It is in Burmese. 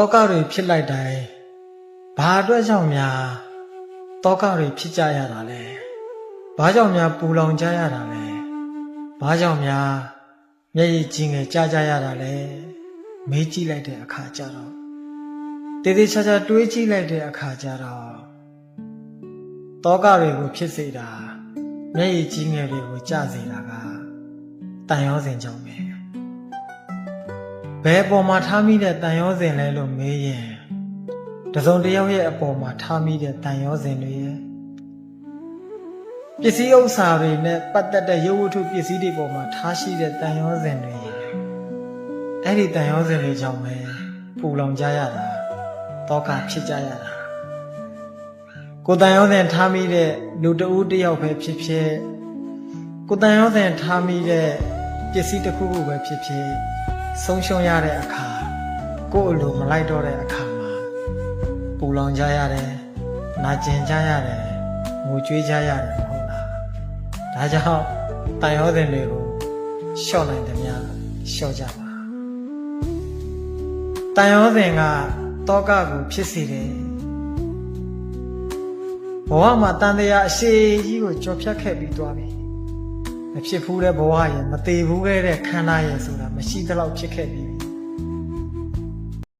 တောကတွေဖြစ်လိုက်တိုင်းဘာအတွက်ကြောင့်များတောကတွေဖြစ်ကြရတာလဲဘာကြောင့်များပူလောင်ကြရတာလဲဘာကြောင့်များမျက်ရည်ကြီးငယ်ကြကြရတာလဲမေးကြည့်လိုက်တဲ့အခါကျတော့တေးသေးချာချာတွေးကြည့်လိုက်တဲ့အခါကျတော့တောကတွေကိုဖြစ်စေတာမျက်ရည်ကြီးငယ်တွေကိုကြစေတာကတန်ရောစင်ကြောင့်ပဲ ဘယ်အပေါ်မှာထားမိတဲ့တန်ရောစင်လဲလို့မေးရင်တစုံတစ်ယောက်ရဲ့အပေါ်မှာထားမိတဲ့တန်ရောစင်တွေရဲ့ပစ္စည်းဥစ္စာတွေနဲ့ပတ်သက်တဲ့ရုပ်ဝတ္ထုပစ္စည်းတွေပေါ်မှာထားရှိတဲ့တန်ရောစင်တွေရဲ့အဲ့ဒီတန်ရောစင်တွေကြောင့်ပဲပူလောင်ကြရတာတောကဖြစ်ကြရတာကိုယ်တန်ရောစင်ထားမိတဲ့လူတဦးတစ်ယောက်ပဲဖြစ်ဖြစ်ကိုယ်တန်ရောစင်ထားမိတဲ့ပစ္စည်းတစ်ခုခုပဲဖြစ်ဖြစ် ဆုံးရှုံးရတဲ့အခါကိုယ့်အလိုမလိုက်တော့တဲ့အခါမှာပူလောင်ကြရတယ်၊နာကျင်ကြရတယ်၊ငိုကြွေးကြရတယ်မဟုတ်လား။ဒါကြောင့်တန်ရောစဉ်တွေကိုလျှော့နိုင်တယ်များလျှော့ကြပါ။တန်ရောစဉ်ကတောကကိုဖြစ်စေတယ်။ဘဝမှာတန်တရားအရှိကြီးကိုကြော်ဖြတ်ခဲ့ပြီးသွားပြီ။ မဖြစ်ဘူးတဲ့ဘဝရဲ့မသေးဘူးခဲ့တဲ့ခန္ဓာရဲ့ဆိုတာမရှိသလောက်ဖြစ်ခဲ့ပြီး